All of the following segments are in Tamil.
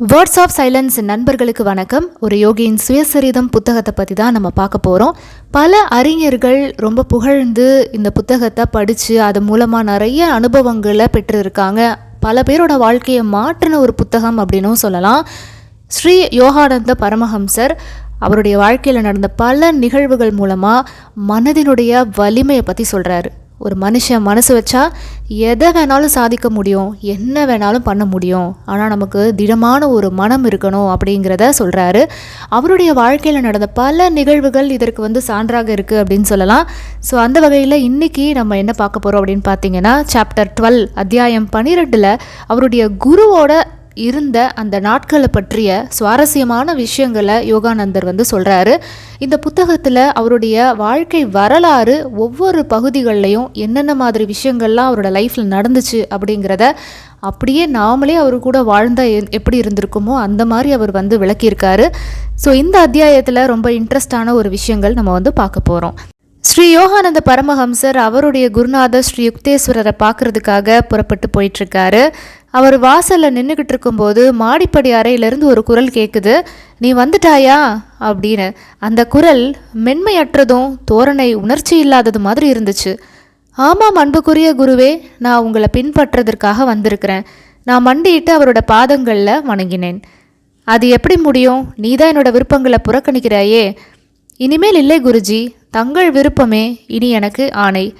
வேர்ட்ஸ் ஆஃப் சைலன்ஸ் நண்பர்களுக்கு வணக்கம். ஒரு யோகியின் சுயசரிதம் புத்தகத்தை பற்றி தான் நம்ம பார்க்க போகிறோம் பல அறிஞர்கள் ரொம்ப புகழ்ந்து இந்த புத்தகத்தை படித்து அது மூலமாக நிறைய அனுபவங்களை பெற்றிருக்காங்க. பல பேரோட வாழ்க்கையை மாற்றின ஒரு புத்தகம் அப்படின்னும் சொல்லலாம். ஸ்ரீ யோகானந்த பரமஹம்சர் அவருடைய வாழ்க்கையில் நடந்த பல நிகழ்வுகள் மூலமாக மனதினுடைய வலிமையை பற்றி சொல்கிறாரு ஒரு மனுஷன் மனசு வச்சா எதை வேணாலும் சாதிக்க முடியும் என்ன வேணாலும் பண்ண முடியும். ஆனால் நமக்கு திடமான ஒரு மனம் இருக்கணும் அப்படிங்கிறத சொல்கிறாரு அவருடைய வாழ்க்கையில் நடந்த பல நிகழ்வுகள் இதற்கு வந்து சான்றாக இருக்குது அப்படின்னு சொல்லலாம். ஸோ அந்த வகையில் இன்றைக்கி நம்ம என்ன பார்க்க போகிறோம் அப்படின்னு பார்த்தீங்கன்னா சாப்டர் டுவெல் அத்தியாயம் பன்னிரெண்டில் அவருடைய குருவோட இருந்த அந்த நாட்களை பற்றிய சுவாரஸ்யமான விஷயங்களை யோகானந்தர் வந்து சொல்கிறாரு இந்த புத்தகத்தில் அவருடைய வாழ்க்கை வரலாறு ஒவ்வொரு பகுதிகள்லையும் என்னென்ன மாதிரி விஷயங்கள்லாம் அவரோட லைஃப்பில் நடந்துச்சு அப்படிங்கிறத அப்படியே நாமளே அவர் கூட வாழ்ந்தா எப்படி இருந்திருக்குமோ அந்த மாதிரி அவர் வந்து விளக்கியிருக்காரு. ஸோ இந்த அத்தியாயத்தில் ரொம்ப இன்ட்ரெஸ்டான ஒரு விஷயங்கள் நம்ம வந்து பார்க்க போகிறோம் ஸ்ரீ யோகானந்த பரமஹம்சர் அவருடைய குருநாதர் ஸ்ரீ யுக்தேஸ்வரரை பார்க்கறதுக்காக புறப்பட்டு போயிட்டுருக்காரு அவர் வாசலில் நின்றுக்கிட்டு இருக்கும்போது மாடிப்படி அறையிலேருந்து ஒரு குரல் கேட்குது நீ வந்துட்டாயா? அப்படின்னு. அந்த குரல் மென்மையற்றதும் தோரணை உணர்ச்சி இல்லாதது மாதிரி இருந்துச்சு. ஆமாம் அன்புக்குரிய குருவே நான் உங்களை பின்பற்றுறதற்காக வந்திருக்கிறேன். நான் மண்டியிட்டு அவரோட பாதங்களில் வணங்கினேன். அது எப்படி முடியும்? நீ தான் என்னோட விருப்பங்களை புறக்கணிக்கிறாயே. இனிமேல் இல்லை குருஜி தங்கள் விருப்பமே இனி எனக்கு ஆணை.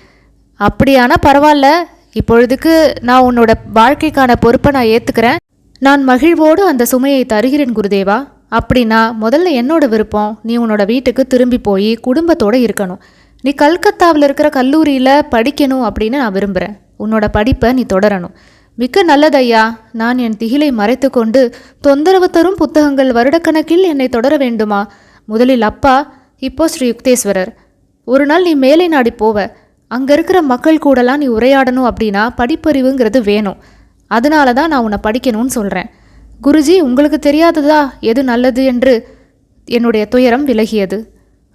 அப்படியானா பரவாயில்ல இப்பொழுதுக்கு நான் உன்னோட வாழ்க்கைக்கான பொறுப்பை நான் ஏற்றுக்கிறேன் நான் மகிழ்வோடு அந்த சுமையை தருகிறேன் குருதேவா. அப்படின்னா முதல்ல என்னோட விருப்பம் நீ உன்னோட வீட்டுக்கு திரும்பி போய் குடும்பத்தோடு இருக்கணும். நீ கல்கத்தாவில் இருக்கிற கல்லூரியில் படிக்கணும் அப்படின்னு நான் விரும்புகிறேன் உன்னோட படிப்பை நீ தொடரணும். மிக்க நல்லதையா நான் என் திகிலை மறைத்து கொண்டு தொந்தரவு தரும் புத்தகங்கள் வருடக்கணக்கில் என்னை தொடர வேண்டுமா? முதலில் அப்பா இப்போ ஸ்ரீ யுக்தேஸ்வரர். ஒரு நாள் நீ மேலை நாடி போவ. அங்கே இருக்கிற மக்கள் கூடலாம் நீ உரையாடணும் அப்படின்னா படிப்பறிவுங்கிறது வேணும். அதனால தான் நான் உன்னை படிக்கணும்னு சொல்கிறேன் குருஜி உங்களுக்கு தெரியாததா? எது நல்லது என்று என்னுடைய துயரம் விலகியது.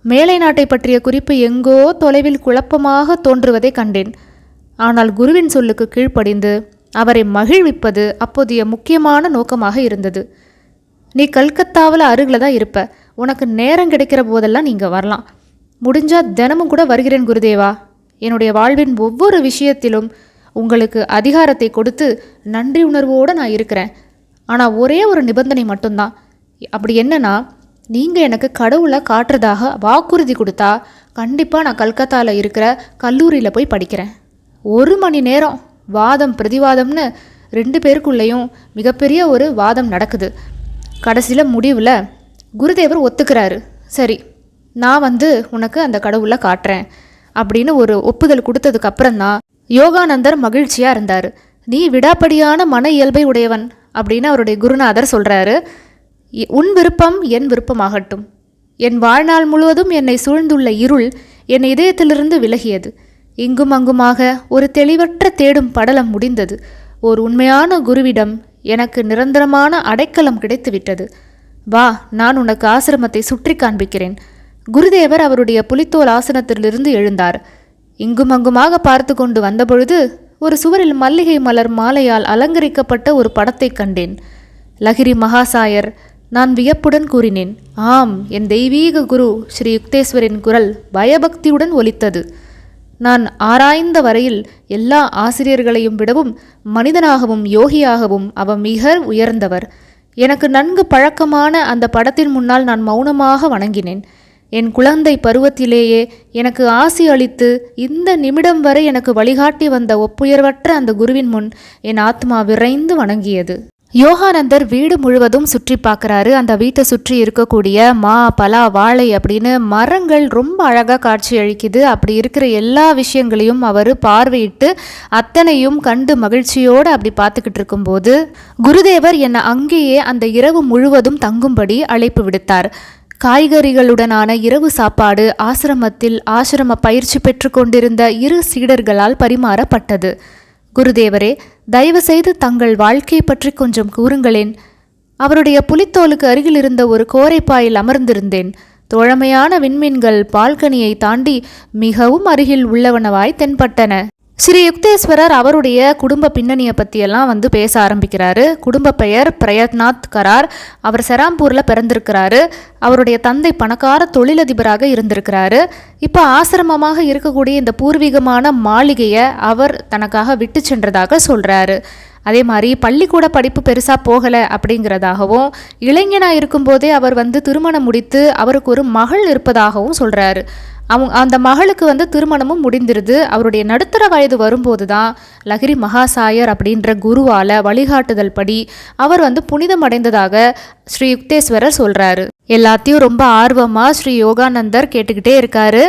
மேலை நாட்டை பற்றிய குறிப்பு எங்கோ தொலைவில் குழப்பமாக தோன்றுவதை கண்டேன். ஆனால் குருவின் சொல்லுக்கு கீழ்ப்படிந்து அவரை மகிழ்விப்பது அப்போதைய முக்கியமான நோக்கமாக இருந்தது. நீ கல்கத்தாவில் அருகில் தான் இருப்ப. உனக்கு நேரம் கிடைக்கிற போதெல்லாம் நீங்கள் வரலாம். முடிஞ்சால் தினமும் கூட வருகிறேன் குருதேவா. என்னுடைய வாழ்வின் ஒவ்வொரு விஷயத்திலும் உங்களுக்கு அதிகாரத்தை கொடுத்து நன்றி உணர்வோடு நான் இருக்கிறேன். ஆனால் ஒரே ஒரு நிபந்தனை மட்டும்தான். அப்படி என்னன்னா நீங்கள் எனக்கு கடவுளை காட்டுறதாக வாக்குறுதி கொடுத்தா கண்டிப்பாக நான் கல்கத்தாவில் இருக்கிற கல்லூரியில் போய் படிக்கிறேன். ஒரு மணி நேரம் வாதம் பிரதிவாதம்னு ரெண்டு பேருக்குள்ளேயும் மிகப்பெரிய ஒரு வாதம் நடக்குது. கடைசியில் முடிவில் குருதேவர் ஒத்துக்கிறாரு. சரி நான் வந்து உனக்கு அந்த கடவுளை காட்டுறேன். அப்படின்னு ஒரு ஒப்புதல் கொடுத்ததுக்கு அப்புறம்தான் யோகானந்தர் மகிழ்ச்சியாக இருந்தார். நீ விடாப்படியான மன இயல்பை உடையவன் அப்படின்னு அவருடைய குருநாதர் சொல்கிறாரு உன் விருப்பம் என் விருப்பமாகட்டும். என் வாழ்நாள் முழுவதும் என்னை சூழ்ந்துள்ள இருள் என் இதயத்திலிருந்து விலகியது. இங்கும் அங்குமாக ஒரு தெளிவற்ற தேடும் படலம் முடிந்தது. ஒரு உண்மையான குருவிடம் எனக்கு நிரந்தரமான அடைக்கலம் கிடைத்துவிட்டது. வா நான் உனக்கு ஆசிரமத்தை சுற்றி காண்பிக்கிறேன். குருதேவர் அவருடைய புலித்தோல் ஆசனத்திலிருந்து எழுந்தார். இங்கும் அங்குமாக பார்த்து கொண்டு வந்தபொழுது ஒரு சுவரில் மல்லிகை மலர் மாலையால் அலங்கரிக்கப்பட்ட ஒரு படத்தை கண்டேன். லகிரி மகாசாயர் நான் வியப்புடன் கூறினேன் ஆம் என் தெய்வீக குரு ஸ்ரீ யுக்தேஸ்வரின் குரல் பயபக்தியுடன் ஒலித்தது. நான் ஆராய்ந்த வரையில் எல்லா ஆசிரியர்களையும் விடவும் மனிதனாகவும் யோகியாகவும் அவ மிக உயர்ந்தவர். எனக்கு நன்கு பழக்கமான அந்த படத்தின் முன்னால் நான் மௌனமாக வணங்கினேன். என் குழந்தை பருவத்திலேயே எனக்கு ஆசி அளித்து இந்த நிமிடம் வரை எனக்கு வழிகாட்டி வந்த ஒப்புயர்வற்ற அந்த குருவின் முன் என் ஆத்மா விரைந்து வணங்கியது. யோகானந்தர் வீடு முழுவதும் சுற்றி பார்க்குறாரு. அந்த வீட்டை சுற்றி இருக்கக்கூடிய மா பலா வாழை அப்படின்னு மரங்கள் ரொம்ப அழகாக காட்சி அளிக்குது. அப்படி இருக்கிற எல்லா விஷயங்களையும் அவர் பார்வையிட்டு அத்தனையும் கண்டு மகிழ்ச்சியோடு அப்படி பார்த்துக்கிட்டு இருக்கும்போது குருதேவர் என்னை அங்கேயே அந்த இரவு முழுவதும் தங்கும்படி அழைப்பு விடுத்தார். காய்கறிகளுடனான இரவு சாப்பாடு ஆசிரமத்தில் ஆசிரம பயிற்சி பெற்றுக்கொண்டிருந்த இரு சீடர்களால் பரிமாறப்பட்டது. குருதேவரே தயவு செய்து தங்கள் வாழ்க்கை பற்றி கொஞ்சம் கூறுங்களேன். அவருடைய புலித்தோலுக்கு அருகில் இருந்த ஒரு கோரைப்பாயில் அமர்ந்திருந்தேன். தோழமையான விண்மீன்கள் பால்கனியை தாண்டி மிகவும் அருகில் உள்ளவனவாய் தென்பட்டன. ஸ்ரீ யுக்தேஸ்வரர் அவருடைய குடும்ப பின்னணியை பற்றியெல்லாம் வந்து பேச ஆரம்பிக்கிறாரு. குடும்ப பெயர் பிரயத்நாத் கரார். அவர் செராம்பூரில் பிறந்திருக்கிறாரு. அவருடைய தந்தை பணக்கார தொழிலதிபராக இருந்திருக்கிறாரு. இப்போ ஆசிரமமாக இருக்கக்கூடிய இந்த பூர்வீகமான மாளிகையை அவர் தனக்காக விட்டு சென்றதாக சொல்கிறாரு அதே மாதிரி பள்ளிக்கூட படிப்பு பெருசாக போகலை அப்படிங்கிறதாகவும் இளைஞனாக இருக்கும்போதே அவர் வந்து திருமணம் முடித்து அவருக்கு ஒரு மகள் இருப்பதாகவும் சொல்கிறாரு அவங்க அந்த மகளுக்கு வந்து திருமணமும் முடிந்திருது. அவருடைய நடுத்தர வயது வரும்போது தான் லகிரி மகாசாயர் அப்படின்ற குருவால் வழிகாட்டுதல் படி அவர் வந்து புனிதம் அடைந்ததாக ஸ்ரீ யுக்தேஸ்வரர் சொல்கிறாரு எல்லாத்தையும் ரொம்ப ஆர்வமாக ஸ்ரீ யோகானந்தர் கேட்டுக்கிட்டே இருக்காரு.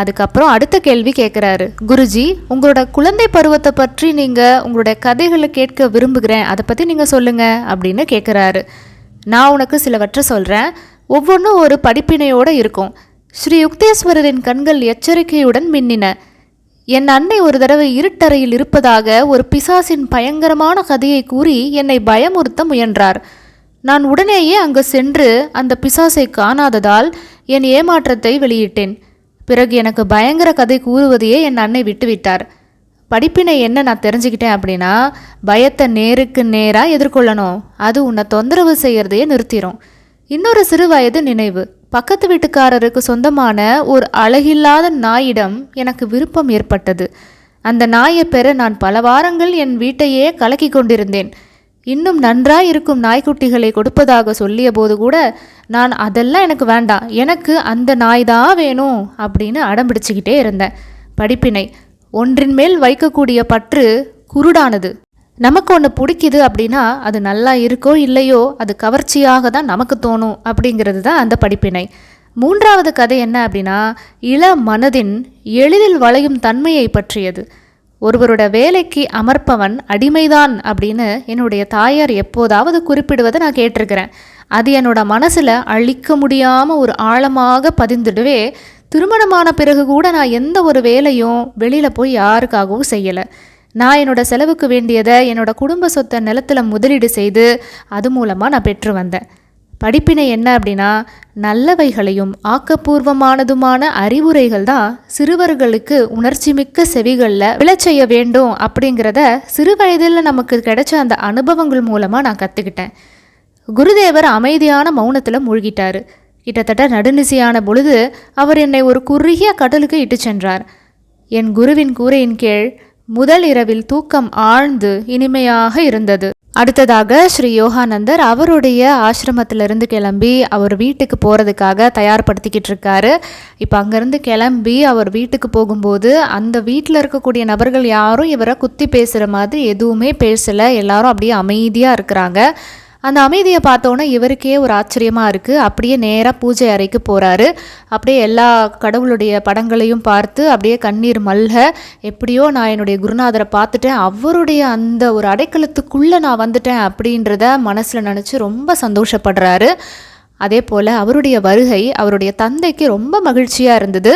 அதுக்கப்புறம் அடுத்த கேள்வி கேட்குறாரு குருஜி உங்களோட குழந்தை பருவத்தை பற்றி நீங்கள் உங்களுடைய கதைகளை கேட்க விரும்புகிறேன். அதை பற்றி நீங்கள் சொல்லுங்கள் அப்படின்னு கேட்குறாரு நான் உனக்கு சிலவற்றை சொல்கிறேன் ஒவ்வொன்றும் ஒரு படிப்பினையோடு இருக்கும். ஸ்ரீ யுக்தேஸ்வரரின் கண்கள் எச்சரிக்கையுடன் மின்னின. என் அன்னை ஒரு தடவை இருட்டறையில் இருப்பதாக ஒரு பிசாசின் பயங்கரமான கதையை கூறி என்னை பயமுறுத்த முயன்றார். நான் உடனேயே அங்கு சென்று அந்த பிசாசை காணாததால் என் ஏமாற்றத்தை வெளியிட்டேன். பிறகு எனக்கு பயங்கர கதை கூறுவதையே என் அன்னை விட்டுவிட்டார். படிப்பினை என்ன நான் தெரிஞ்சுக்கிட்டேன் அப்படின்னா பயத்தை நேருக்கு நேராக எதிர்கொள்ளணும். அது உன்னை தொந்தரவு செய்கிறதையே நிறுத்திடும் இன்னொரு சிறு வயது நினைவு. பக்கத்து வீட்டுக்காரருக்கு சொந்தமான ஒரு அழகில்லாத நாயிடம் எனக்கு விருப்பம் ஏற்பட்டது. அந்த நாயை பெற நான் பல வாரங்கள் என் வீட்டையே கலக்கி கொண்டிருந்தேன். இன்னும் நன்றாய் இருக்கும் நாய்க்குட்டிகளை கொடுப்பதாக சொல்லிய போது கூட நான் அதெல்லாம் எனக்கு வேண்டாம். எனக்கு அந்த நாய் தான் வேணும் அப்படின்னு அடம்பிடிச்சுக்கிட்டே இருந்தேன். படிப்பினை. ஒன்றின் மேல் வைக்கக்கூடிய பற்று குருடானது. நமக்கு ஒன்று பிடிக்குது அப்படின்னா அது நல்லா இருக்கோ இல்லையோ அது கவர்ச்சியாக தான் நமக்கு தோணும் அப்படிங்கிறது தான் அந்த படிப்பினை. மூன்றாவது கதை என்ன அப்படின்னா இள மனதின் எளிதில் வளையும் தன்மையை பற்றியது. ஒருவரோட வேலைக்கு அமர்ப்பவன் அடிமைதான் அப்படின்னு என்னுடைய தாயார் எப்போதாவது குறிப்பிடுவதை நான் கேட்டிருக்கிறேன். அது என்னோட மனசில் அழிக்க முடியாமல் ஒரு ஆழமாக பதிந்துடுவே திருமணமான பிறகு கூட நான் எந்த ஒரு வேலையும் வெளியில் போய் யாருக்காகவும் செய்யலை. நான் என்னோட செலவுக்கு வேண்டியதை என்னோட குடும்ப சொத்தை நிலத்தில் முதலீடு செய்து அது மூலமாக நான் பெற்று வந்தேன். படிப்பினை என்ன அப்படின்னா நல்லவைகளையும் ஆக்கப்பூர்வமானதுமான அறிவுரைகள் தான் சிறுவர்களுக்கு உணர்ச்சி மிக்க செவிகளில் விழச் செய்ய வேண்டும் அப்படிங்கிறத சிறு வயதில் நமக்கு கிடைச்ச அந்த அனுபவங்கள் மூலமாக நான் கற்றுக்கிட்டேன் குருதேவர் அமைதியான மௌனத்தில் மூழ்கிட்டார். கிட்டத்தட்ட நடுநிசையான பொழுது அவர் என்னை ஒரு குறுகிய கடலுக்கு இட்டு சென்றார். என் குருவின் கூரையின் கீழ் முதல் இரவில் தூக்கம் ஆழ்ந்து இனிமையாக இருந்தது. அடுத்ததாக ஸ்ரீ யோகானந்தர் அவருடைய ஆசிரமத்திலிருந்து கிளம்பி அவர் வீட்டுக்கு போகிறதுக்காக தயார்படுத்திக்கிட்டு இருக்காரு. இப்போ அங்கேருந்து கிளம்பி அவர் வீட்டுக்கு போகும்போது அந்த வீட்டில் இருக்கக்கூடிய நபர்கள் யாரும் இவரை குத்தி பேசுகிற மாதிரி எதுவுமே பேசலை. எல்லாரும் அப்படியே அமைதியாக இருக்கிறாங்க. அந்த அமைதியை பார்த்தோன்னே இவருக்கே ஒரு ஆச்சரியமாக இருக்குது அப்படியே நேராக பூஜை அறைக்கு போகிறாரு அப்படியே எல்லா கடவுளுடைய படங்களையும் பார்த்து அப்படியே கண்ணீர் மல்க எப்படியோ நான் என்னுடைய குருநாதரை பார்த்துட்டேன். அவருடைய அந்த ஒரு அடைக்கலத்துக்குள்ளே நான் வந்துட்டேன். அப்படின்றத மனசில் நினச்சி ரொம்ப சந்தோஷப்படுறாரு. அதே போல் அவருடைய வருகை அவருடைய தந்தைக்கு ரொம்ப மகிழ்ச்சியாக இருந்தது.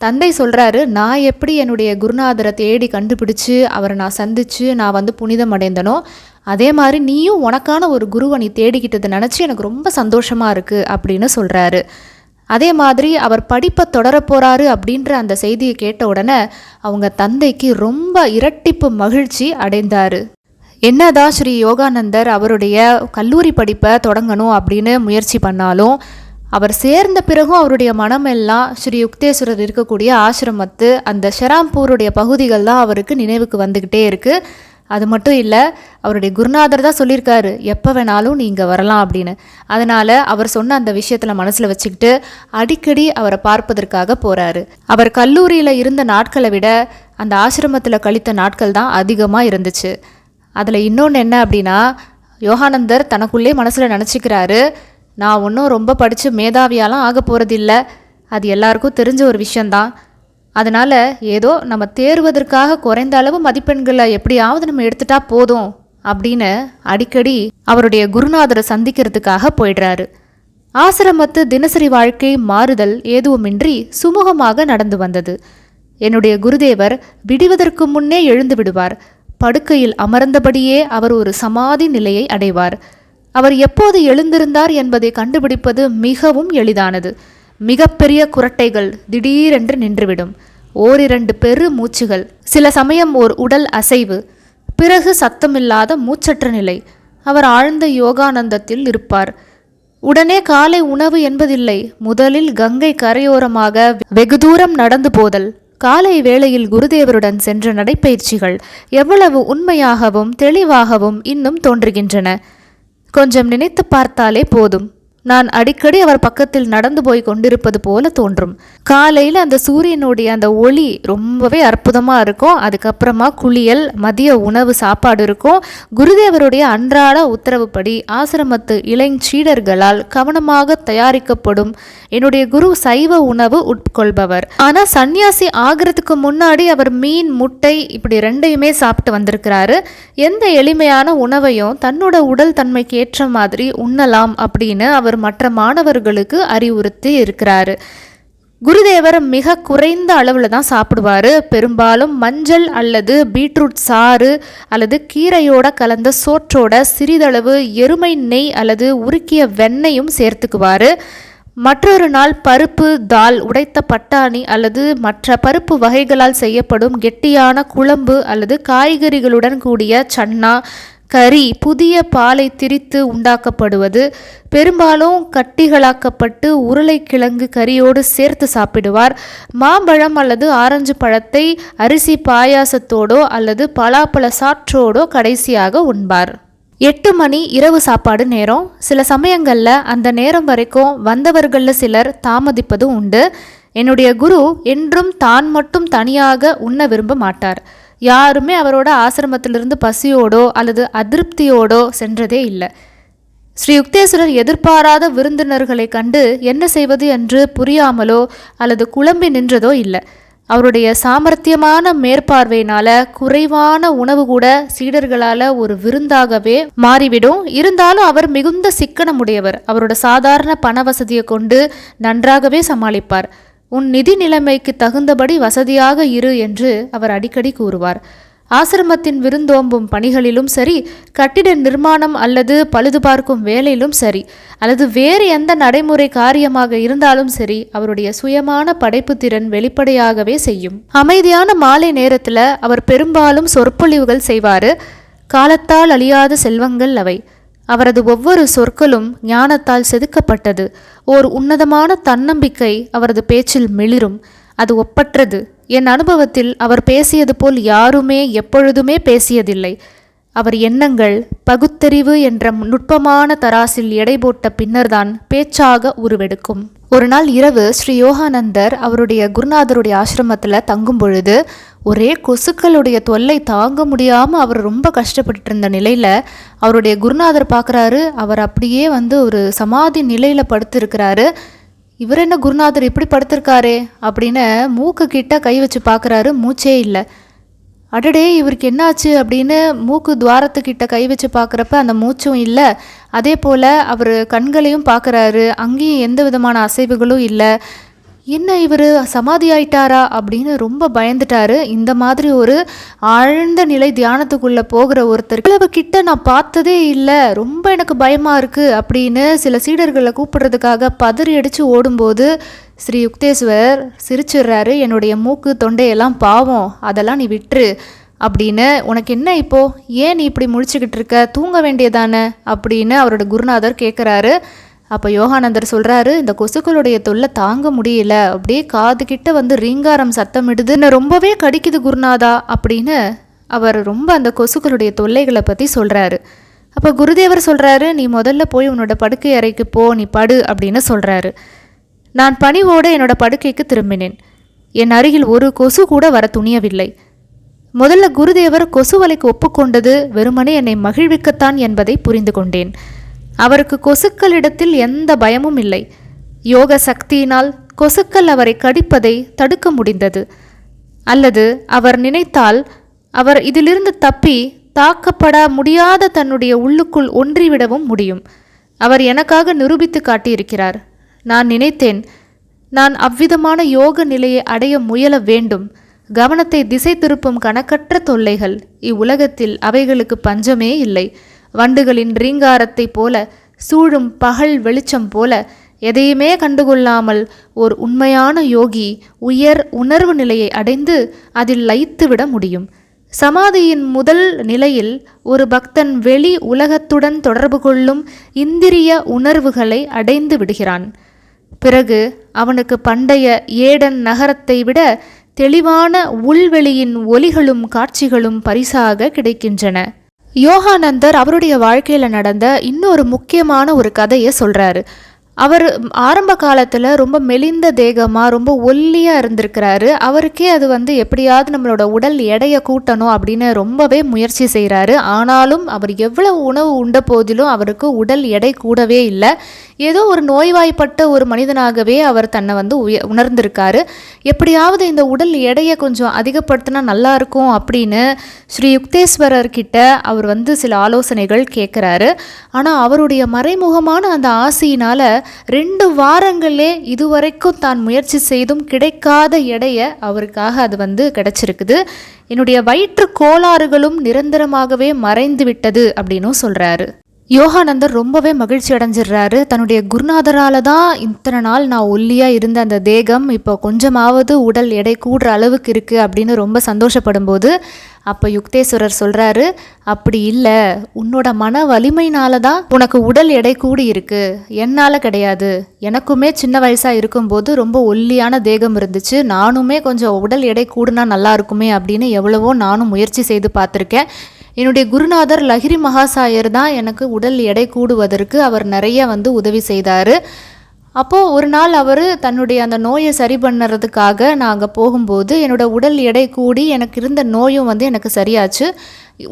தந்தை சொல்கிறாரு நான் எப்படி என்னுடைய குருநாதரை தேடி கண்டுபிடிச்சு அவரை நான் சந்தித்து நான் வந்து புனிதம் அடைந்தனோ அதே மாதிரி நீயும் உனக்கான ஒரு குருவை நீ தேடிக்கிட்டதை நினச்சி எனக்கு ரொம்ப சந்தோஷமாக இருக்குது அப்படின்னு சொல்கிறாரு அதே மாதிரி அவர் படிப்பை தொடரப்போகிறாரு அப்படின்ற அந்த செய்தியை கேட்ட உடனே அவங்க தந்தைக்கு ரொம்ப இரட்டிப்பு மகிழ்ச்சி அடைந்தார். என்னதான் ஸ்ரீ யோகானந்தர் அவருடைய கல்லூரி படிப்பை தொடங்கணும் அப்படின்னு முயற்சி பண்ணாலும் அவர் சேர்ந்த பிறகும் அவருடைய மனமெல்லாம் ஸ்ரீ யுக்தேஸ்வரர் இருக்கக்கூடிய ஆசிரமத்து அந்த ஷெராம்பூருடைய பகுதிகள் தான் அவருக்கு நினைவுக்கு வந்துக்கிட்டே இருக்குது அது மட்டும் இல்லை அவருடைய குருநாதர் தான் சொல்லியிருக்காரு எப்போ வேணாலும் நீங்கள் வரலாம் அப்படின்னு. அதனால் அவர் சொன்ன அந்த விஷயத்தில் மனசில் வச்சுக்கிட்டு அடிக்கடி அவரை பார்ப்பதற்காக போகிறாரு அவர் கல்லூரியில் இருந்த நாட்களை விட அந்த ஆசிரமத்தில் கழித்த நாட்கள் தான் அதிகமாக இருந்துச்சு. அதில் இன்னொன்று என்ன அப்படின்னா யோகானந்தர் தனக்குள்ளே மனசில் நினச்சிக்கிறாரு நான் ஒன்றும் ரொம்ப படித்து மேதாவியாலாம் ஆக போகிறதில்ல அது எல்லாருக்கும் தெரிஞ்ச ஒரு விஷயந்தான் அதனால் ஏதோ நம்ம தேர்வதற்காக குறைந்த அளவு மதிப்பெண்களை எப்படியாவது நம்ம எடுத்துட்டா போதும் அப்படின்னு அடிக்கடி அவருடைய குருநாதரை சந்திக்கிறதுக்காக போயிடுறாரு. ஆசிரமத்து தினசரி வாழ்க்கை மாறுதல் எதுவுமின்றி சுமூகமாக நடந்து வந்தது. என்னுடைய குருதேவர் விடுவதற்கு முன்னே எழுந்து விடுவார். படுக்கையில் அமர்ந்தபடியே அவர் ஒரு சமாதி நிலையை அடைவார். அவர் எப்போது எழுந்திருந்தார் என்பதை கண்டுபிடிப்பது மிகவும் எளிதானது. மிகப்பெரிய குரட்டைகள் திடீரென்று நின்றுவிடும். ஓரிரண்டு பெரு மூச்சுகள். சில சமயம் ஓர் உடல் அசைவு. பிறகு சத்தமில்லாத மூச்சற்ற நிலை. அவர் ஆழ்ந்த யோகானந்தத்தில் இருப்பார் உடனே காலை உணவு என்பதில்லை. முதலில் கங்கை கரையோரமாக வெகு தூரம் நடந்து போதல். காலை வேளையில் குருதேவருடன் சென்ற நடைப்பயிற்சிகள் எவ்வளவு உண்மையாகவும் தெளிவாகவும் இன்னும் தோன்றுகின்றன. கொஞ்சம் நினைத்து பார்த்தாலே போதும். நான் அடிக்கடி அவர் பக்கத்தில் நடந்து போய் கொண்டிருப்பது போல தோன்றும். காலையில் அந்த சூரியனுடைய அந்த ஒளி ரொம்பவே அற்புதமாக இருக்கும். அதுக்கப்புறமா குளியல் மதிய உணவு சாப்பாடு இருக்கும். குருதேவருடைய அன்றாட உத்தரவுப்படி ஆசிரமத்து இளைஞீடர்களால் கவனமாக தயாரிக்கப்படும் என்னுடைய குரு சைவ உணவு உட்கொள்பவர். ஆனால் சன்னியாசி ஆகிறதுக்கு முன்னாடி அவர் மீன் முட்டை இப்படி ரெண்டையுமே சாப்பிட்டு வந்திருக்கிறாரு. எந்த எளிமையான உணவையும் தன்னோட உடல் தன்மைக்கு ஏற்ற மாதிரி உண்ணலாம் அப்படின்னு அவர் அவர் மற்ற மாணவர்களுக்கு அறிவுறுத்தி இருக்கிறாரு. குருதேவர் மிக குறைந்த அளவில் தான் சாப்பிடுவார். பெரும்பாலும் மஞ்சள் அல்லது பீட்ரூட் சாறு அல்லது கீரையோட கலந்த சோற்றோட சிறிதளவு எருமை நெய் அல்லது உருக்கிய வெண்ணையும் சேர்த்துக்குவார். மற்றொரு நாள் பருப்பு தால் உடைத்த பட்டாணி அல்லது மற்ற பருப்பு வகைகளால் செய்யப்படும் கெட்டியான குழம்பு அல்லது காய்கறிகளுடன் கூடிய சன்னா கறி புதிய பாலை திரித்து உண்டாக்கப்படுவது பெரும்பாலும் கட்டிகளாக்கப்பட்டு உருளைக்கிழங்கு கறியோடு சேர்த்து சாப்பிடுவார். மாம்பழம் அல்லது ஆரஞ்சு பழத்தை அரிசி பாயாசத்தோடோ அல்லது பலாப்பழ சாற்றோடோ கடைசியாக உண்பார். எட்டு மணி இரவு சாப்பாடு நேரம். சில சமயங்களில் அந்த நேரம் வரைக்கும் வந்தவர்களில் சிலர் தாமதிப்பதும் உண்டு. என்னுடைய குரு என்றும் தான் மட்டும் தனியாக உண்ண விரும்ப மாட்டார். யாருமே அவரோட ஆசிரமத்திலிருந்து பசியோடோ அல்லது அதிருப்தியோடோ சென்றதே இல்லை. ஸ்ரீ யுக்தேஸ்வரர் எதிர்பாராத விருந்தினர்களை கண்டு என்ன செய்வது என்று புரியாமலோ அல்லது குழம்பி நின்றதோ இல்லை. அவருடைய சாமர்த்தியமான மேற்பார்வையினால குறைவான உணவு கூட சீடர்களால ஒரு விருந்தாகவே மாறிவிடும். இருந்தாலும் அவர் மிகுந்த சிக்கனமுடையவர். அவரோட சாதாரண பண வசதியை கொண்டு நன்றாகவே சமாளிப்பார். உன் நிதி நிலைமைக்கு தகுந்தபடி வசதியாக இரு என்று அவர் அடிக்கடி கூறுவார். ஆசிரமத்தின் விருந்தோம்பும் பணிகளிலும் சரி கட்டிட நிர்மாணம் அல்லது பழுது பார்க்கும் வேலையிலும் சரி அல்லது வேறு எந்த நடைமுறை காரியமாக இருந்தாலும் சரி அவருடைய சுயமான படைப்பு திறன் வெளிப்படையாகவே செய்யும். அமைதியான மாலை நேரத்தில் அவர் பெரும்பாலும் சொற்பொழிவுகள் செய்வார். காலத்தால் அழியாத செல்வங்கள் அவை. அவரது ஒவ்வொரு சொற்களும் ஞானத்தால் செதுக்கப்பட்டது. ஓர் உன்னதமான தன்னம்பிக்கை அவரது பேச்சில் மிளிரும். அது ஒப்பற்றது. என் அனுபவத்தில் அவர் பேசியது போல் யாருமே எப்பொழுதுமே பேசியதில்லை. அவர் எண்ணங்கள் பகுத்தறிவு என்ற நுட்பமான தராசில் எடை போட்ட பின்னர்தான் பேச்சாக உருவெடுக்கும். ஒரு நாள் இரவு ஸ்ரீ யோகானந்தர் அவருடைய குருநாதருடைய ஆசிரமத்தில் தங்கும் பொழுது ஒரே கொசுக்களுடைய தொல்லை தாங்க முடியாமல் அவர் ரொம்ப கஷ்டப்பட்டு இருந்த நிலையில் அவருடைய குருநாதர் பார்க்குறாரு அவர் அப்படியே வந்து ஒரு சமாதி நிலையில் படுத்திருக்கிறாரு. இவர் என்ன குருநாதர் இப்படி படுத்திருக்காரே அப்படின்னு மூக்கு கிட்ட கை வச்சு பார்க்குறாரு மூச்சே இல்லை. அடடே இவருக்கு என்னாச்சு அப்படின்னு மூக்கு துவாரத்துக்கிட்ட கை வச்சு பார்க்குறப்ப அந்த மூச்சும் இல்லை. அதே போல் அவர் கண்களையும் பார்க்குறாரு அங்கேயும் எந்த விதமான அசைவுகளும் இல்லை. என்ன இவர் சமாதி ஆயிட்டாரா அப்படின்னு ரொம்ப பயந்துட்டாரு. இந்த மாதிரி ஒரு ஆழ்ந்த நிலை தியானத்துக்குள்ளே போகிற ஒருத்தர் இவ்வளவு கிட்ட நான் பார்த்ததே இல்லை ரொம்ப எனக்கு பயமாக இருக்குது அப்படின்னு சில சீடர்களை கூப்பிடுறதுக்காக பதறி அடித்து ஓடும்போது ஸ்ரீ யுக்தேஸ்வர் சிரிச்சிடுறாரு. என்னுடைய மூக்கு தொண்டையெல்லாம் பாவம் அதெல்லாம் நீ விட்டுரு அப்படின்னு. உனக்கு என்ன இப்போது ஏன் நீ இப்படி முழிச்சுக்கிட்டு இருக்க? தூங்க வேண்டியதானே? அப்படின்னு அவரோட குருநாதர் கேட்குறாரு அப்போ யோகானந்தர் சொல்கிறாரு இந்த கொசுக்களுடைய தொல்லை தாங்க முடியல அப்படியே காது கிட்ட வந்து ரீங்காரம் சத்தமிடுதுன்னு ரொம்பவே கடிக்குது குருநாதா அப்படின்னு அவர் ரொம்ப அந்த கொசுக்களுடைய தொல்லைகளை பற்றி சொல்கிறாரு அப்போ குருதேவர் சொல்கிறாரு நீ முதல்ல போய் உன்னோட படுக்கை அறைக்கு போ நீ படு அப்படின்னு சொல்கிறாரு நான் பணிவோடு என்னோட படுக்கைக்கு திரும்பினேன். என் அருகில் ஒரு கொசு கூட வர துணியவில்லை. முதல்ல குருதேவர் கொசுவலைக்கு ஒப்புக்கொண்டது வெறுமனே என்னை மகிழ்விக்கத்தான் என்பதை புரிந்து கொண்டேன். அவருக்கு கொசுக்களிடத்தில் எந்த பயமும் இல்லை. யோக சக்தியினால் கொசுக்கள் அவரை கடிப்பதை தடுக்க முடிந்தது. அல்லது அவர் நினைத்தால் அவர் இதிலிருந்து தப்பி தாக்கப்பட முடியாத தன்னுடைய உள்ளுக்குள் ஒன்றிவிடவும் முடியும். அவர் எனக்காக நிரூபித்து காட்டியிருக்கிறார். நான் நினைத்தேன் நான் அவ்விதமான யோக நிலையை அடைய முயல வேண்டும். கவனத்தை திசை திருப்பும் கணக்கற்ற தொல்லைகள் இவ்வுலகத்தில் அவைகளுக்கு பஞ்சமே இல்லை. வண்டுகளின் ரீங்காரத்தைப் போல சூழும் பகல் வெளிச்சம் போல எதையுமே கண்டுகொள்ளாமல் ஒரு உண்மையான யோகி உயர் உணர்வு நிலையை அடைந்து அதில் லயித்துவிட முடியும். சமாதியின் முதல் நிலையில் ஒரு பக்தன் வெளி உலகத்துடன் தொடர்பு கொள்ளும் இந்திரிய உணர்வுகளை அடைந்து விடுகிறான். பிறகு அவனுக்கு பண்டைய ஏடன் நகரத்தை விட தெளிவான உள்வெளியின் ஒலிகளும் காட்சிகளும் பரிசாக கிடைக்கின்றன. யோகானந்தர் அவருடைய வாழ்க்கையில் நடந்த இன்னொரு முக்கியமான ஒரு கதையை சொல்கிறாரு அவர் ஆரம்ப காலத்தில் ரொம்ப மெலிந்த தேகமாக ரொம்ப ஒல்லியாக இருந்திருக்கிறாரு. அவருக்கே அது வந்து எப்படியாவது நம்மளோட உடல் எடையை கூட்டணும் அப்படின்னு ரொம்பவே முயற்சி செய்கிறாரு ஆனாலும் அவர் எவ்வளவு உணவு உண்ட போதிலும் அவருக்கு உடல் எடை கூடவே இல்லை. ஏதோ ஒரு நோய்வாய்ப்பட்ட ஒரு மனிதனாகவே அவர் தன்னை வந்து உய உணர்ந்திருக்காரு. எப்படியாவது இந்த உடல் எடையை கொஞ்சம் அதிகப்படுத்தினா நல்லா இருக்கும் அப்படின்னு ஸ்ரீ யுக்தேஸ்வரர்கிட்ட அவர் வந்து சில ஆலோசனைகள் கேட்குறாரு ஆனால் அவருடைய மறைமுகமான அந்த ஆசையினால் ரெண்டு வாரங்களே இதுவரைக்கும் தான் முயற்சி செய்தும் கிடைக்காத எடையை அவருக்காக அது வந்து கிடைச்சிருக்குது. என்னுடைய வயிற்று கோளாறுகளும் நிரந்தரமாகவே மறைந்து விட்டது அப்படின்னும் சொல்கிறாரு யோகானந்தர் ரொம்பவே மகிழ்ச்சி அடைஞ்சிடுறாரு. தன்னுடைய குருநாதரால் தான் இத்தனை நாள் நான் ஒல்லியாக இருந்த அந்த தேகம் இப்போ கொஞ்சமாவது உடல் எடை கூடுற அளவுக்கு இருக்குது அப்படின்னு ரொம்ப சந்தோஷப்படும் போது அப்போ யுக்தேஸ்வரர் சொல்கிறாரு அப்படி இல்லை. உன்னோட மன வலிமையினால தான் உனக்கு உடல் எடை கூடி இருக்கு. என்னால் கிடையாது. எனக்குமே சின்ன வயசாக இருக்கும்போது ரொம்ப ஒல்லியான தேகம் இருந்துச்சு. நானுமே கொஞ்சம் உடல் எடை கூடுனா நல்லா இருக்குமே அப்படின்னு எவ்வளவோ நானும் முயற்சி செய்து பார்த்துருக்கேன். என்னுடைய குருநாதர் லஹிரி மகாசாயர் தான் எனக்கு உடல் எடை கூடுவதற்கு அவர் நிறைய வந்து உதவி செய்தார். அப்போது ஒரு நாள் அவர் தன்னுடைய அந்த நோயை சரி பண்ணுறதுக்காக நான் அங்கே போகும்போது என்னோடய உடல் எடை கூடி எனக்கு இருந்த நோயும் வந்து எனக்கு சரியாச்சு.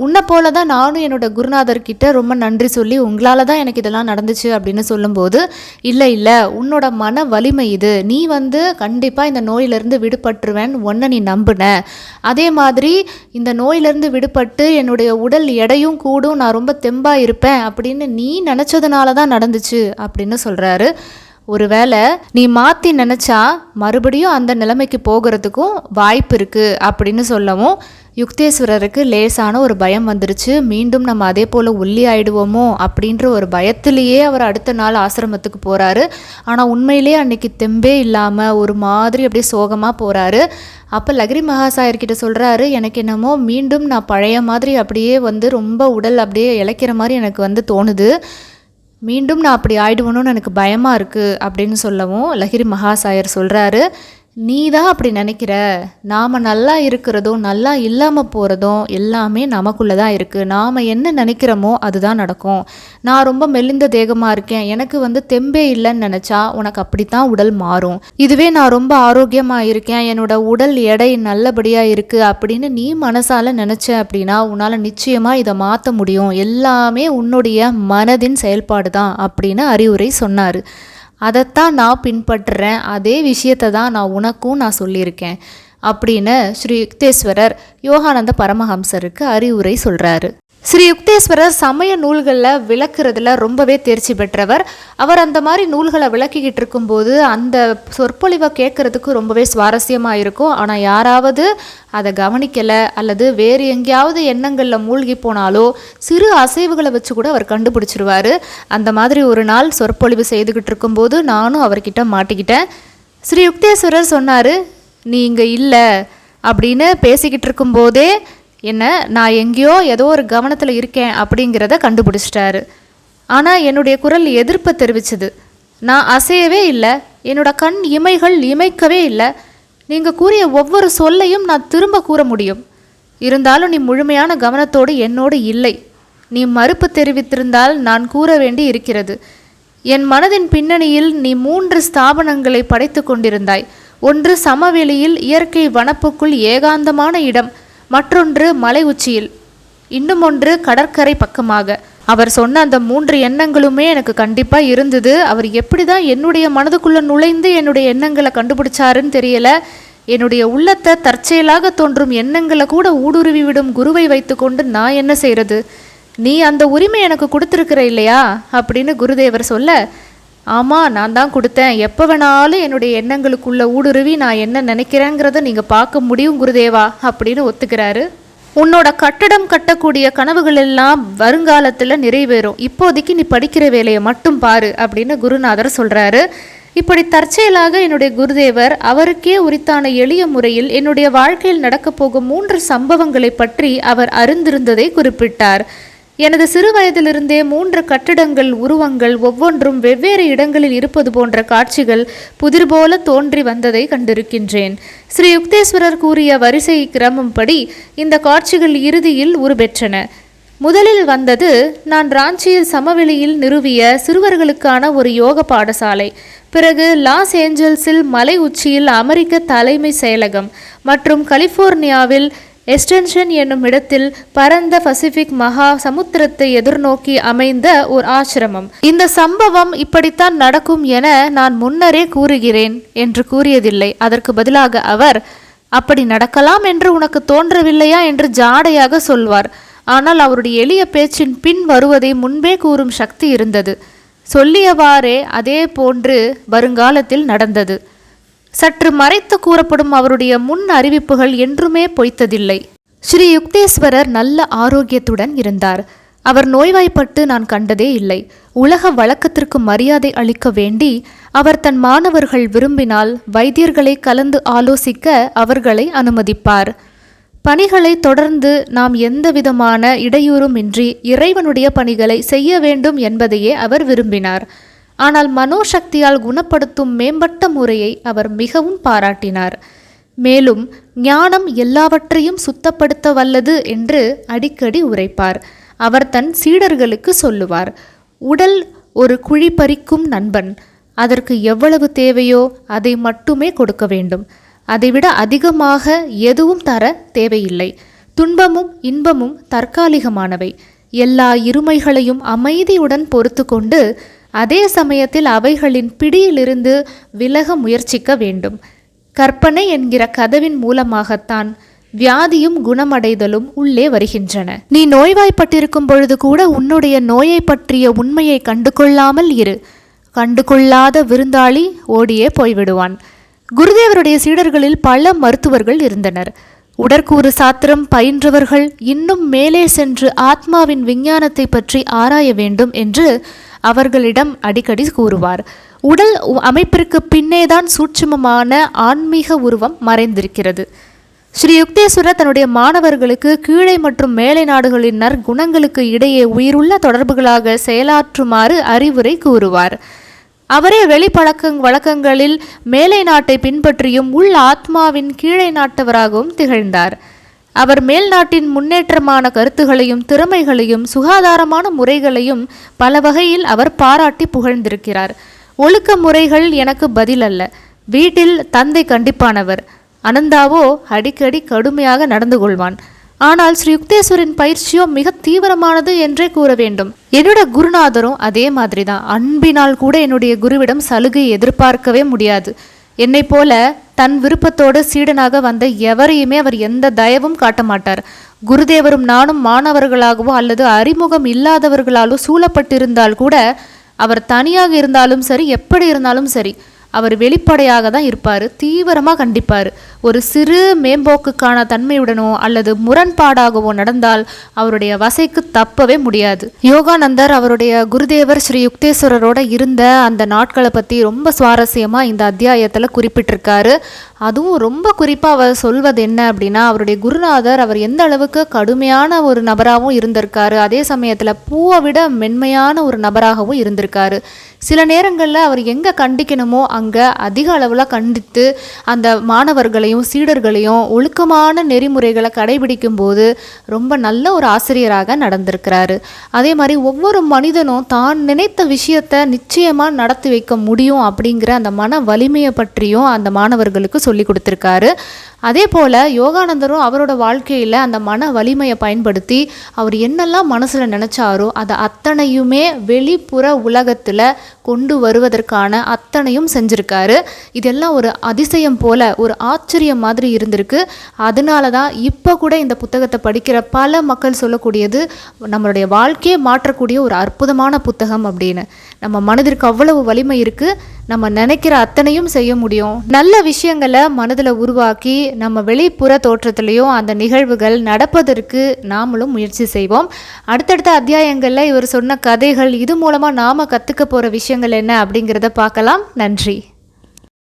உன்னை போல தான் நானும் என்னோடய குருநாதர்கிட்ட ரொம்ப நன்றி சொல்லி உங்களால் தான் எனக்கு இதெல்லாம் நடந்துச்சு அப்படின்னு சொல்லும்போது இல்லை இல்லை உன்னோட மன வலிமை இது. நீ வந்து கண்டிப்பாக இந்த நோயிலிருந்து விடுபட்டுருவேன். ஒன்றை நீ நம்புன. அதே மாதிரி இந்த நோயிலிருந்து விடுபட்டு என்னுடைய உடல் எடையும் கூடும். நான் ரொம்ப தெம்பாக இருப்பேன். அப்படின்னு நீ நினச்சதுனால தான் நடந்துச்சு அப்படின்னு சொல்கிறாரு ஒருவேளை நீ மாற்றி நினச்சா மறுபடியும் அந்த நிலைமைக்கு போகிறதுக்கும் வாய்ப்பு இருக்குது அப்படின்னு சொல்லவும் யுக்தேஸ்வரருக்கு லேசான ஒரு பயம் வந்துருச்சு. மீண்டும் நம்ம அதே போல் ஒல்லி ஆயிடுவோமோ அப்படின்ற ஒரு பயத்திலேயே அவர் அடுத்த நாள் ஆசிரமத்துக்கு போகிறாரு ஆனால் உண்மையிலே அன்னைக்கு தெம்பே இல்லாமல் ஒரு மாதிரி அப்படியே சோகமாக போகிறாரு அப்போ லகிரி மகாசாயர்கிட்ட சொல்கிறாரு எனக்கு என்னமோ மீண்டும் நான் பழைய மாதிரி அப்படியே வந்து ரொம்ப உடல் அப்படியே இழைக்கிற மாதிரி எனக்கு வந்து தோணுது. மீண்டும் நான் அப்படி ஆயிடுவணும்னு எனக்கு பயமாக இருக்குது அப்படின்னு சொல்லவும் லஹிரி மகாசாயர் சொல்கிறாரு நீ தான் அப்படி நினைக்கிற? நாம் நல்லா இருக்கிறதும் நல்லா இல்லாமல் போகிறதும் எல்லாமே நமக்குள்ளே தான் இருக்குது நாம் என்ன நினைக்கிறோமோ அதுதான் நடக்கும். நான் ரொம்ப மெலிந்த தேகமாக இருக்கேன். எனக்கு வந்து தெம்பே இல்லைன்னு நினச்சா உனக்கு அப்படித்தான் உடல் மாறும். இதுவே நான் ரொம்ப ஆரோக்கியமாக இருக்கேன். என்னோட உடல் எடை நல்லபடியாக இருக்குது அப்படின்னு நீ மனசால் நினச்ச அப்படின்னா உன்னால் நிச்சயமாக இதை மாற்ற முடியும். எல்லாமே உன்னுடைய மனதின் செயல்பாடு தான் அப்படின்னு அறிவுரை சொன்னார். அதைத்தான் நான் பின்பற்றுறேன். அதே விஷயத்தை தான் நான் உனக்கும் நான் சொல்லியிருக்கேன் அப்படின்னு ஸ்ரீ யுக்தேஸ்வரர் யோகானந்த பரமஹம்சருக்கு அறிவுரை சொல்கிறாரு ஸ்ரீ யுக்தேஸ்வரர் சமய நூல்களில் விளக்குறதுல ரொம்பவே தேர்ச்சி பெற்றவர். அவர் அந்த மாதிரி நூல்களை விளக்கிக்கிட்டு இருக்கும்போது அந்த சொற்பொழிவை கேட்குறதுக்கு ரொம்பவே சுவாரஸ்யமாக இருக்கும். ஆனால் யாராவது அதை கவனிக்கலை அல்லது வேறு எங்கேயாவது எண்ணங்களில் மூழ்கி போனாலோ சிறு அசைவுகளை வச்சு கூட அவர் கண்டுபிடிச்சிருவார். அந்த மாதிரி ஒரு நாள் சொற்பொழிவு செய்துக்கிட்டு இருக்கும்போது நானும் அவர்கிட்ட மாட்டிக்கிட்டேன். ஸ்ரீ யுக்தேஸ்வரர் சொன்னார் நீ இங்கே இல்லை அப்படின்னு பேசிக்கிட்டு இருக்கும்போதே என்ன நான் எங்கேயோ ஏதோ ஒரு கவனத்தில் இருக்கேன் அப்படிங்கிறத கண்டுபிடிச்சிட்டாரு. ஆனால் என்னுடைய குரல் எதிர்ப்பை தெரிவிச்சது. நான் அசையவே இல்லை என்னோட கண் இமைகள் இமைக்கவே இல்லை. நீங்கள் கூறிய ஒவ்வொரு சொல்லையும் நான் திரும்ப கூற முடியும். இருந்தாலும் நீ முழுமையான கவனத்தோடு என்னோடு இல்லை. நீ மறுப்பு தெரிவித்திருந்தால் நான் கூற வேண்டி இருக்கிறது. என் மனதின் பின்னணியில் நீ மூன்று ஸ்தாபனங்களை படைத்து கொண்டிருந்தாய். ஒன்று சமவெளியில் இயற்கை வனப்புக்குள் ஏகாந்தமான இடம். மற்றொன்று மலை உச்சியில். இன்னும் ஒன்று கடற்கரை பக்கமாக. அவர் சொன்ன அந்த மூன்று எண்ணங்களுமே எனக்கு கண்டிப்பாக இருந்தது. அவர் எப்படி தான் என்னுடைய மனதுக்குள்ளே நுழைந்து என்னுடைய எண்ணங்களை கண்டுபிடிச்சாருன்னு தெரியல. என்னுடைய உள்ளத்தை தற்செயலாக தோன்றும் எண்ணங்களை கூட ஊடுருவி விடும் குருவை வைத்துக்கொண்டு நான் என்ன செய்கிறது நீ அந்த உரிமை எனக்கு கொடுத்துருக்கிற இல்லையா? அப்படின்னு குருதேவர் சொல்ல ஆமாம் நான் தான் கொடுத்தேன். எப்போ வேணாலும் என்னுடைய எண்ணங்களுக்குள்ள ஊடுருவி நான் என்ன நினைக்கிறேங்கிறத நீங்கள் பார்க்க முடியும் குருதேவா அப்படின்னு ஒத்துக்கிறாரு. உன்னோட கட்டடம் கட்டக்கூடிய கனவுகள் எல்லாம் வருங்காலத்தில் நிறைவேறும். இப்போதைக்கு நீ படிக்கிற வேலையை மட்டும் பாரு அப்படின்னு குருநாதர் சொல்கிறாரு இப்படி தற்செயலாக என்னுடைய குருதேவர் அவருக்கே உரித்தான எளிய முறையில் என்னுடைய வாழ்க்கையில் நடக்கப் போகும் மூன்று சம்பவங்களை பற்றி அவர் அறிந்திருந்ததை குறிப்பிட்டார். எனது சிறு வயதிலிருந்தே மூன்று கட்டிடங்கள் உருவங்கள் ஒவ்வொன்றும் வெவ்வேறு இடங்களில் இருப்பது போன்ற காட்சிகள் புதிர் போல தோன்றி வந்ததை கண்டிருக்கின்றேன். ஸ்ரீ யுக்தேஸ்வரர் கூறிய வரிசை கிரமம்படி இந்த காட்சிகள் இறுதியில் உருபெற்றன. முதலில் வந்தது நான் ராஞ்சியில் சமவெளியில் நிறுவிய சிறுவர்களுக்கான ஒரு யோக பாடசாலை. பிறகு லாஸ் ஏஞ்சல்ஸில் மலை உச்சியில் அமெரிக்க தலைமை செயலகம் மற்றும் கலிஃபோர்னியாவில் எஸ்டென்ஷன் என்னும் இடத்தில் பரந்த பசிபிக் மகா சமுத்திரத்தை எதிர்நோக்கி அமைந்த ஒரு ஆசிரமம். இந்த சம்பவம் இப்படித்தான் நடக்கும் என நான் முன்னரே கூறுகிறேன் என்று கூறியதில்லை. அதற்கு பதிலாக அவர் அப்படி நடக்கலாம் என்று உனக்கு தோன்றவில்லையா? என்று ஜாடையாக சொல்வார். ஆனால் அவருடைய எளிய பேச்சின் பின் வருவதை முன்பே கூறும் சக்தி இருந்தது. சொல்லியவாறே அதே போன்று வருங்காலத்தில் நடந்தது. சற்று மறைத்து கூறப்படும் அவருடைய முன் அறிவிப்புகள் என்றுமே பொய்த்ததில்லை. ஸ்ரீ யுக்தேஸ்வரர் நல்ல ஆரோக்கியத்துடன் இருந்தார். அவர் நோய்வாய்ப்பட்டு நான் கண்டதே இல்லை. உலக வழக்கத்திற்கு மரியாதை அளிக்க வேண்டி அவர் தன் மாணவர்கள் விரும்பினால் வைத்தியர்களை கலந்து ஆலோசிக்க அவர்களை அனுமதிப்பார். பணிகளை தொடர்ந்து நாம் எந்தவிதமான இடையூறுமின்றி இறைவனுடைய பணிகளை செய்ய வேண்டும் என்பதையே அவர் விரும்பினார். ஆனால் மனோசக்தியால் குணப்படுத்தும் மேம்பட்ட முறையை அவர் மிகவும் பாராட்டினார். மேலும் ஞானம் எல்லாவற்றையும் சுத்தப்படுத்த வல்லது என்று அடிக்கடி உரைப்பார். அவர் தன் சீடர்களுக்கு சொல்லுவார் உடல் ஒரு குழி பறிக்கும் நண்பன். அதற்கு எவ்வளவு தேவையோ அதை மட்டுமே கொடுக்க வேண்டும். அதைவிட அதிகமாக எதுவும் தர தேவையில்லை. துன்பமும் இன்பமும் தற்காலிகமானவை. எல்லா இருமைகளையும் அமைதியுடன் பொறுத்து கொண்டு அதே சமயத்தில் அவைகளின் பிடியிலிருந்து விலக முயற்சிக்க வேண்டும். கற்பனை என்கிற கதவின் மூலமாகத்தான் வியாதியும் குணமடைதலும் உள்ளே வருகின்றன. நீ நோய்வாய்ப்பட்டிருக்கும் பொழுது கூட உன்னுடைய நோயை பற்றிய உண்மையை கண்டு கொள்ளாமல் இரு. கண்டு கொள்ளாத விருந்தாளி ஓடியே போய்விடுவான். குருதேவருடைய சீடர்களில் பல மருத்துவர்கள் இருந்தனர். உடற்கூறு சாத்திரம் பயின்றவர்கள் இன்னும் மேலே சென்று ஆத்மாவின் விஞ்ஞானத்தை பற்றி ஆராய வேண்டும் என்று அவர்களிடம் அடிக்கடி கூறுவார். உடல் அமைப்பிற்கு பின்னேதான் சூட்சுமமான ஆன்மீக உருவம் மறைந்திருக்கிறது. ஸ்ரீ யுக்தேஸ்வரர் தன்னுடைய மாணவர்களுக்கு கீழே மற்றும் மேலை நாடுகளின் நற்குணங்களுக்கு இடையே உயிருள்ள தொடர்புகளாக செயலாற்றுமாறு அறிவுரை கூறுவார். அவரே வெளிப்பழக்க வழக்கங்களில் மேலை நாட்டை பின்பற்றியும் உள் ஆத்மாவின் கீழே நாட்டவராகவும் திகழ்ந்தார். அவர் மேல் நாட்டின் முன்னேற்றமான கருத்துகளையும் திறமைகளையும் சுகாதாரமான முறைகளையும் பல வகையில் அவர் பாராட்டி புகழ்ந்திருக்கிறார். ஒழுக்க முறைகள் எனக்கு பதில் அல்ல. வீட்டில் தந்தை கண்டிப்பானவர். அனந்தாவோ அடிக்கடி கடுமையாக நடந்து கொள்வான். ஆனால் ஸ்ரீ யுக்தேஸ்வரின் பயிற்சியோ மிக தீவிரமானது என்றே கூற வேண்டும். என்னோட குருநாதரும் அதே மாதிரி தான் அன்பினால் கூட என்னுடைய குருவிடம் சலுகை எதிர்பார்க்கவே முடியாது. என்னை போல தன் விருப்பத்தோடு சீடனாக வந்த எவரையுமே அவர் எந்த தயவும் காட்ட மாட்டார். குருதேவரும் நானும் மாணவர்களாகவோ அல்லது அறிமுகம் இல்லாதவர்களாலோ சூழப்பட்டிருந்தால் கூட அவர் தனியாக இருந்தாலும் சரி எப்படி இருந்தாலும் சரி அவர் வெளிப்படையாக தான் இருப்பார் தீவிரமாக கண்டிப்பார். ஒரு சிறு மேம்போக்குக்கான தன்மையுடனோ அல்லது முரண்பாடாகவோ நடந்தால் அவருடைய வசைக்கு தப்பவே முடியாது. யோகானந்தர் அவருடைய குருதேவர் ஸ்ரீ யுக்தேஸ்வரரோட இருந்த அந்த நாட்களை பற்றி ரொம்ப சுவாரஸ்யமாக இந்த அத்தியாயத்தில் குறிப்பிட்டிருக்காரு. அதுவும் ரொம்ப குறிப்பாக அவர் சொல்வது என்ன அப்படின்னா அவருடைய குருநாதர் அவர் எந்த அளவுக்கு கடுமையான ஒரு நபராகவும் இருந்திருக்காரு அதே சமயத்தில் பூவை விட மென்மையான ஒரு நபராகவும் இருந்திருக்காரு. சில நேரங்களில் அவர் எங்கே கண்டிக்கணுமோ அங்கே அதிக அளவில் கண்டித்து அந்த மாணவர்களை மாணவர்களையும் சீடர்களையும் ஒழுக்கமான நெறிமுறைகளை கடைபிடிக்கும் போது ரொம்ப நல்ல ஒரு ஆசிரியராக நடந்திருக்கிறாரு. அதே மாதிரி ஒவ்வொரு மனிதனும் தான் நினைத்த விஷயத்தை நிச்சயமாக நடத்தி வைக்க முடியும் அப்படிங்கிற அந்த மன வலிமையை பற்றியும் அந்த மாணவர்களுக்கு சொல்லி கொடுத்துருக்காரு. அதே போல் யோகானந்தரும் அவரோட வாழ்க்கையில் அந்த மன வலிமையை பயன்படுத்தி அவர் என்னெல்லாம் மனசில் நினச்சாரோ அதை அத்தனையுமே வெளிப்புற உலகத்தில் கொண்டு வருவதற்கான அத்தனையும் செஞ்சுருக்காரு. இதெல்லாம் ஒரு அதிசயம் போல ஒரு ஆச்சரியம் மாதிரி இருந்திருக்கு. அதனால தான் இப்போ கூட இந்த புத்தகத்தை படிக்கிற பல மக்கள் சொல்லக்கூடியது நம்மளுடைய வாழ்க்கையை மாற்றக்கூடிய ஒரு அற்புதமான புத்தகம் அப்படின்னு. நம்ம மனதிற்கு அவ்வளவு வலிமை இருக்குது நம்ம நினைக்கிற அத்தனையும் செய்ய முடியும். நல்ல விஷயங்களை மனதில் உருவாக்கி நம்ம வெளிப்புற தோற்றத்திலையும் அந்த நிகழ்வுகள் நடப்பதற்கு நாமளும் முயற்சி செய்வோம். அடுத்தடுத்த அத்தியாயங்களில் இவர் சொன்ன கதைகள் இது மூலமாக நாம் கற்றுக்க போகிற விஷயங்கள் என்ன அப்படிங்கிறத பார்க்கலாம். நன்றி.